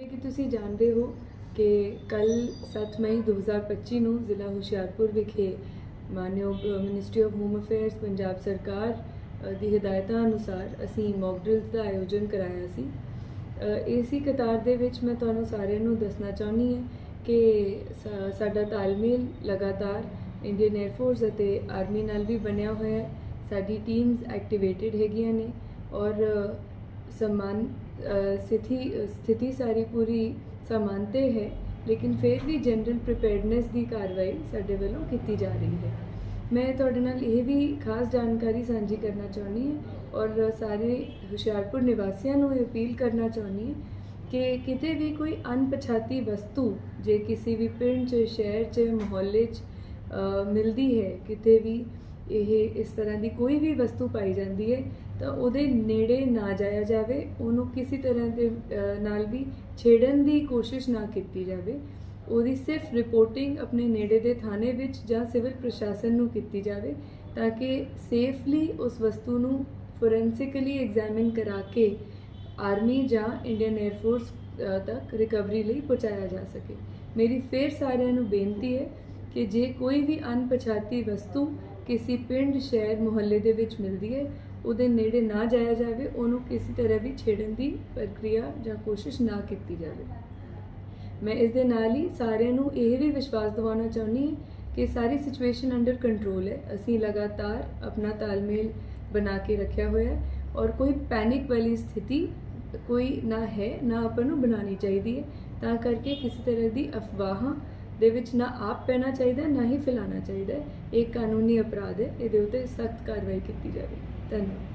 ਜਿਵੇਂ ਕਿ ਤੁਸੀਂ ਜਾਣਦੇ ਹੋ ਕਿ ਕੱਲ 7 ਮਈ 2025 ਨੂੰ ਜ਼ਿਲ੍ਹਾ ਹੁਸ਼ਿਆਰਪੁਰ ਵਿਖੇ ਮਾਨਯੋਗ ministry of home affairs Punjab ਸਰਕਾਰ ਦੀ ਹਦਾਇਤਾਂ ਅਨੁਸਾਰ ਅਸੀਂ ਮੌਕ ਡਰਿਲਸ ਦਾ ਆਯੋਜਨ ਕਰਾਇਆ ਸੀ। ਏਸੀ ਕਤਾਰ ਦੇ ਵਿੱਚ ਮੈਂ ਤੁਹਾਨੂੰ ਸਾਰਿਆਂ ਨੂੰ ਦੱਸਣਾ ਚਾਹੁੰਦੀ ਹਾਂ ਕਿ ਸਾਡਾ ਤਾਲਮੇਲ ਲਗਾਤਾਰ ਇੰਡੀਅਨ 에ਅਰ ਫੋਰਸ ਅਤੇ ਆਰਮੀ ਨਾਲ ਵੀ ਬਣਿਆ ਹੋਇਆ ਹੈ। ਸਾਡੀ ਟੀਮਸ ਐਕਟੀਵੇਟਿਡ ਹੈਗੀਆਂ ਨੇ ਔਰ ਸਮਾਨ ਸਥਿਤੀ ਸਥਿਤੀ ਸਾਰੀ ਪੂਰੀ ਸਮਾਨਤੇ ਹੈ ਲੇਕਿਨ ਫਿਰ ਵੀ ਜਨਰਲ ਪ੍ਰੀਪੇਅਰਡਨੈਸ ਦੀ ਕਾਰਵਾਈ ਸਾਡੇ ਵੱਲੋਂ ਕੀਤੀ ਜਾ ਰਹੀ ਹੈ ਮੈਂ ਤੁਹਾਡੇ ਨਾਲ ਇਹ ਵੀ ਖਾਸ ਜਾਣਕਾਰੀ ਸਾਂਝੀ ਕਰਨਾ ਚਾਹੁੰਦੀ ਹਾਂ ਔਰ ਸਾਰੇ ਹੁਸ਼ਿਆਰਪੁਰ ਨਿਵਾਸੀਆਂ ਨੂੰ ਇਹ ਅਪੀਲ ਕਰਨਾ ਚਾਹੁੰਦੀ ਹਾਂ ਕਿ ਕਿਤੇ ਵੀ ਕੋਈ ਅਣਪਛਾਤੀ ਵਸਤੂ ਜੇ ਕਿਸੇ ਵੀ ਪਿੰਡ 'ਚ ਸ਼ਹਿਰ 'ਚ ਮੁਹੱਲੇ 'ਚ ਮਿਲਦੀ ਹੈ ਕਿਤੇ ਵੀ ਇਹ ਇਸ ਤਰ੍ਹਾਂ ਦੀ ਕੋਈ ਵੀ ਵਸਤੂ ਪਾਈ ਜਾਂਦੀ ਹੈ, ਤਾਂ ਉਹਦੇ ਨੇੜੇ ਨਾ ਜਾਇਆ ਜਾਵੇ, ਉਹਨੂੰ ਕਿਸੇ ਤਰ੍ਹਾਂ ਦੇ ਨਾਲ ਵੀ ਛੇੜਨ ਦੀ ਕੋਸ਼ਿਸ਼ ਨਾ ਕੀਤੀ ਜਾਵੇ। ਉਹਦੀ ਸਿਰਫ ਰਿਪੋਰਟਿੰਗ ਆਪਣੇ ਨੇੜੇ ਦੇ ਥਾਣੇ ਵਿੱਚ ਜਾਂ ਸਿਵਲ ਪ੍ਰਸ਼ਾਸਨ ਨੂੰ ਕੀਤੀ ਜਾਵੇ, ਤਾਂ ਕਿ ਸੇਫਲੀ ਉਸ ਵਸਤੂ ਨੂੰ ਫੋਰੈਂਸਿਕਲੀ ਐਗਜ਼ਾਮਿਨ ਕਰਾ ਕੇ ਆਰਮੀ ਜਾਂ ਇੰਡੀਅਨ 에ਅਰ ਫੋਰਸ ਤੱਕ ਰਿਕਵਰੀ ਲਈ ਪਹੁੰਚਾਇਆ ਜਾ ਸਕੇ। ਮੇਰੀ ਫੇਰ ਸਾਰਿਆਂ ਨੂੰ ਬੇਨਤੀ ਹੈ ਕਿ ਜੇ ਕੋਈ ਵੀ ਅਣਪਛਾਤੀ ਵਸਤੂ ਕਿਸੇ ਪਿੰਡ, ਸ਼ਹਿਰ, ਮੁਹੱਲੇ ਦੇ ਵਿੱਚ ਮਿਲਦੀ ਹੈ, ਉਹਦੇ ਨੇੜੇ ਨਾ ਜਾਇਆ ਜਾਵੇ, ਉਹਨੂੰ ਕਿਸੇ ਤਰ੍ਹਾਂ ਵੀ ਛੇੜਨ ਦੀ ਪ੍ਰਕਿਰਿਆ ਜਾਂ ਕੋਸ਼ਿਸ਼ ਨਾ ਕੀਤੀ ਜਾਵੇ। ਮੈਂ ਇਸ ਦੇ ਨਾਲ ਹੀ ਸਾਰਿਆਂ ਨੂੰ ਇਹ ਵੀ ਵਿਸ਼ਵਾਸ ਦਿਵਾਉਣਾ ਚਾਹੁੰਦੀ ਹਾਂ ਕਿ ਸਾਰੀ ਸਿਚੁਏਸ਼ਨ ਅੰਡਰ ਕੰਟਰੋਲ ਹੈ। ਅਸੀਂ ਲਗਾਤਾਰ ਆਪਣਾ ਤਾਲਮੇਲ ਬਣਾ ਕੇ ਰੱਖਿਆ ਹੋਇਆ ਹੈ ਔਰ ਕੋਈ ਪੈਨਿਕ ਵਾਲੀ ਸਥਿਤੀ ਕੋਈ ਨਾ ਹੈ, ਨਾ ਆਪਾਂ ਨੂੰ ਬਣਾਉਣੀ ਚਾਹੀਦੀ ਹੈ। ਤਾਂ ਕਰਕੇ ਕਿਸੇ ਤਰ੍ਹਾਂ ਦੀ ਅਫਵਾਹਾਂ ਦੇ ਵਿੱਚ ਨਾ ਆਪ ਪੈਣਾ ਚਾਹੀਦਾ, ਨਾ ਹੀ ਫੈਲਾਉਣਾ ਚਾਹੀਦਾ। ਇਹ ਕਾਨੂੰਨੀ ਅਪਰਾਧ ਹੈ, ਇਹਦੇ ਉੱਤੇ ਸਖਤ ਕਾਰਵਾਈ ਕੀਤੀ ਜਾਵੇ। ਧੰਨਵਾਦ।